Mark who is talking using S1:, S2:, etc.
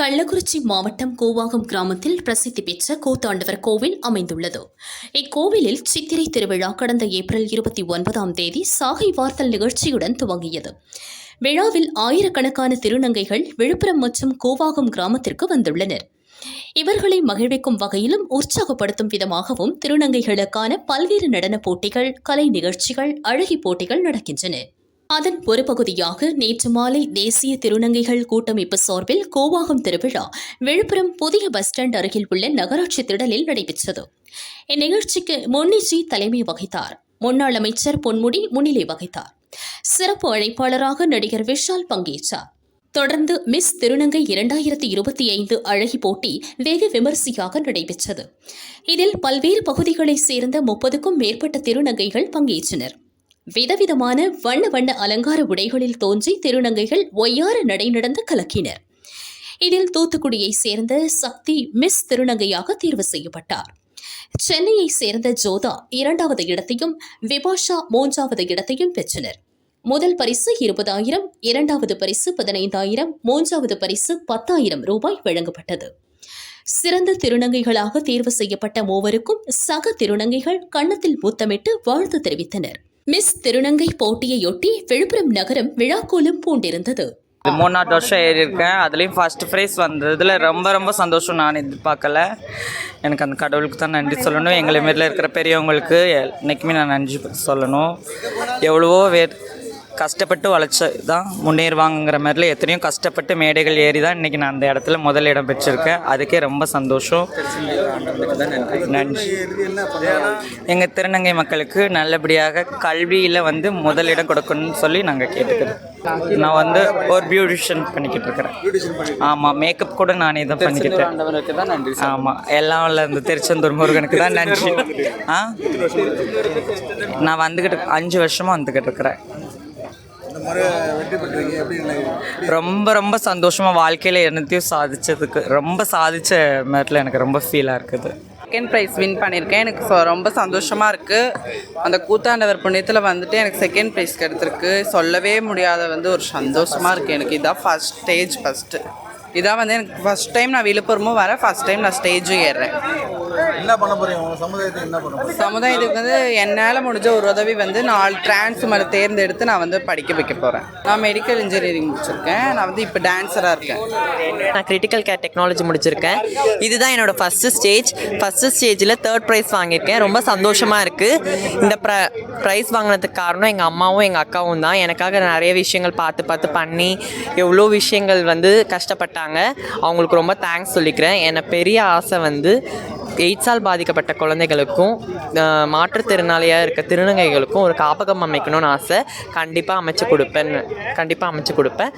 S1: கள்ளக்குறிச்சி மாவட்டம் கூவாகம் கிராமத்தில் பிரசித்தி பெற்ற கூத்தாண்டவர் கோவில் அமைந்துள்ளது. இக்கோவிலில் சித்திரை திருவிழா கடந்த ஏப்ரல் இருபத்தி ஒன்பதாம் தேதி சாகை வார்த்தல் நிகழ்ச்சியுடன் துவங்கியது. விழாவில் ஆயிரக்கணக்கான திருநங்கைகள் விழுப்புரம் மற்றும் கூவாகம் கிராமத்திற்கு வந்துள்ளனர். இவர்களை மகிழ்விக்கும் வகையிலும் உற்சாகப்படுத்தும் விதமாகவும் திருநங்கைகளுக்கான பல்வேறு நடனப் போட்டிகள் கலை நிகழ்ச்சிகள் அழகி போட்டிகள் நடக்கின்றன. அதன் ஒரு பகுதியாக நேற்று மாலை தேசிய திருநங்கைகள் கூட்டமைப்பு சார்பில் கோவாகம் திருவிழா விழுப்புரம் புதிய பஸ் ஸ்டாண்ட் அருகில் உள்ள நகராட்சி திடலில் நடைபெற்றது. இந்நிகழ்ச்சிக்கு மொன்னிஜி தலைமை வகித்தார். முன்னாள் அமைச்சர் பொன்முடி முன்னிலை வகித்தார். சிறப்பு அழைப்பாளராக நடிகர் விஷால் பங்கேற்றார். தொடர்ந்து மிஸ் திருநங்கை இரண்டாயிரத்தி இருபத்தி ஐந்து அழகி போட்டி வெகு விமரிசையாக நடைபெற்றது. இதில் பல்வேறு பகுதிகளைச் சேர்ந்த முப்பதுக்கும் மேற்பட்ட திருநங்கைகள் பங்கேற்றனர். விதவிதமான வண்ண வண்ண அலங்கார உடைகளில் தோன்றி திருநங்கைகள் ஒய்யார நடை நடந்து கலக்கினர். இதில் தூத்துக்குடியைச் சேர்ந்த சக்தி மிஸ் திருநங்கையாக தேர்வு செய்யப்பட்டார். சென்னையைச் சேர்ந்த ஜோதா இரண்டாவது இடத்தையும் விபாஷா மூன்றாவது இடத்தையும் பெற்றனர். முதல் பரிசு இருபதாயிரம் இரண்டாவது பரிசு பதினைந்தாயிரம் மூன்றாவது பரிசு பத்தாயிரம் ரூபாய் வழங்கப்பட்டது. சிறந்த திருநங்கைகளாக தேர்வு செய்யப்பட்ட மூவருக்கும் சக திருநங்கைகள் கன்னத்தில் முத்தமிட்டு வாழ்த்து தெரிவித்தனர். மிஸ் திருநங்கை போட்டியையொட்டி விழுப்புரம் நகரம் விழாக்கோலம் பூண்டிருந்தது.
S2: மூணு மூணாவது வருஷம் ஏறி இருக்கேன். அதுலேயும் ஃபர்ஸ்ட் ப்ரைஸ் வந்ததில் ரொம்ப ரொம்ப சந்தோஷம் நான் எதிர்பார்க்கல. எனக்கு அந்த கடவுளுக்கு தான் நன்றி சொல்லணும். எங்களை மாரில இருக்கிற பெரியவங்களுக்கு என்றைக்குமே நான் நன்றி சொல்லணும். எவ்வளவோ வே கஷ்டப்பட்டு வளைச்ச தான் முன்னேறுவாங்கங்கிற மாதிரில எத்தனையோ கஷ்டப்பட்டு மேடைகள் ஏறி தான் இன்றைக்கி நான் அந்த இடத்துல முதல் இடம் பெற்றிருக்கேன். அதுக்கே ரொம்ப சந்தோஷம். நன்றி. எங்கள் திருநங்கை மக்களுக்கு நல்லபடியாக கல்வியில் வந்து முதலிடம் கொடுக்கணும்னு சொல்லி நாங்கள் கேட்டுக்கிறோம். நான் வந்து ஒரு பியூட்டிஷியன் பண்ணிக்கிட்டு இருக்கிறேன். ஆமாம் மேக்கப் கூட நானே தான் பண்ணிக்கிட்டேன். ஆமாம் எல்லாம் உள்ள இந்த திருச்செந்தூர் முருகனுக்கு தான் நன்றி. ஆ? நான் வந்துக்கிட்டு அஞ்சு வருஷமாக வந்துக்கிட்டு இருக்கிறேன். ரொம்ப ரொம்ப சந்தோஷமாக வாழ்க்கையில் என்னத்தையும் சாதிச்சதுக்கு ரொம்ப சாதிச்ச மாதிரில எனக்கு ரொம்ப ஃபீலாக இருக்குது.
S3: செகண்ட் ப்ரைஸ் வின் பண்ணியிருக்கேன். எனக்கு சொ- ரொம்ப சந்தோஷமாக இருக்குது அந்த கூத்தாண்டவர் புண்ணியத்தில் வந்துட்டு எனக்கு செகண்ட் ப்ரைஸ் கிடைச்சிருக்கு. சொல்லவே முடியாத வந்து ஒரு சந்தோஷமாக இருக்குது எனக்கு. இதான் ஃபஸ்ட் ஸ்டேஜ் ஃபஸ்ட்டு இதான் வந்து எனக்கு ஃபஸ்ட் டைம் நான் விழுப்புரமும் வரேன். ஃபஸ்ட் டைம் நான் ஸ்டேஜும் ஏறுறேன்.
S4: என்ன பண்ண போறீங்க? உங்க சமுதாயத்துக்கு என்ன பண்ண போறீங்க?
S3: சமுதாயத்துக்கு வந்து என்னால் முடிஞ்ச ஒரு உதவி வந்து நாலு டிரான்ஸ் மேலே தேர்ந்தெடுத்து நான் வந்து படிக்க வைக்க போகிறேன் நான் மெடிக்கல் இன்ஜினியரிங் முடிச்சிருக்கேன். நான் வந்து இப்போ டான்ஸராக இருக்கேன்.
S5: நான் கிரிட்டிக்கல் கேர் டெக்னாலஜி முடிச்சிருக்கேன். இதுதான் என்னோட ஃபஸ்ட்டு ஸ்டேஜ் ஃபஸ்ட்டு ஸ்டேஜில் தேர்ட் ப்ரைஸ் வாங்கியிருக்கேன். ரொம்ப சந்தோஷமாக இருக்குது இந்த ப்ர ப்ரைஸ் வாங்கினதுக்கு காரணம் எங்கள் அம்மாவும் எங்கள் அக்காவும் தான். எனக்காக நிறைய விஷயங்கள் பார்த்து பார்த்து பண்ணி எவ்வளோ விஷயங்கள் வந்து கஷ்டப்பட்டாங்க. அவங்களுக்கு ரொம்ப தேங்க்ஸ் சொல்லிக்கிறேன். என்னை பெரிய ஆசை வந்து எய்ட்ஸால் பாதிக்கப்பட்ட குழந்தைகளுக்கும் மாற்றுத்திறனாளியாக இருக்க திருநங்கைகளுக்கும் ஒரு காப்பகம் அமைக்கணும்னு ஆசை. கண்டிப்பாக அமைச்சு கொடுப்பேன் கண்டிப்பாக அமைச்சு கொடுப்பேன்.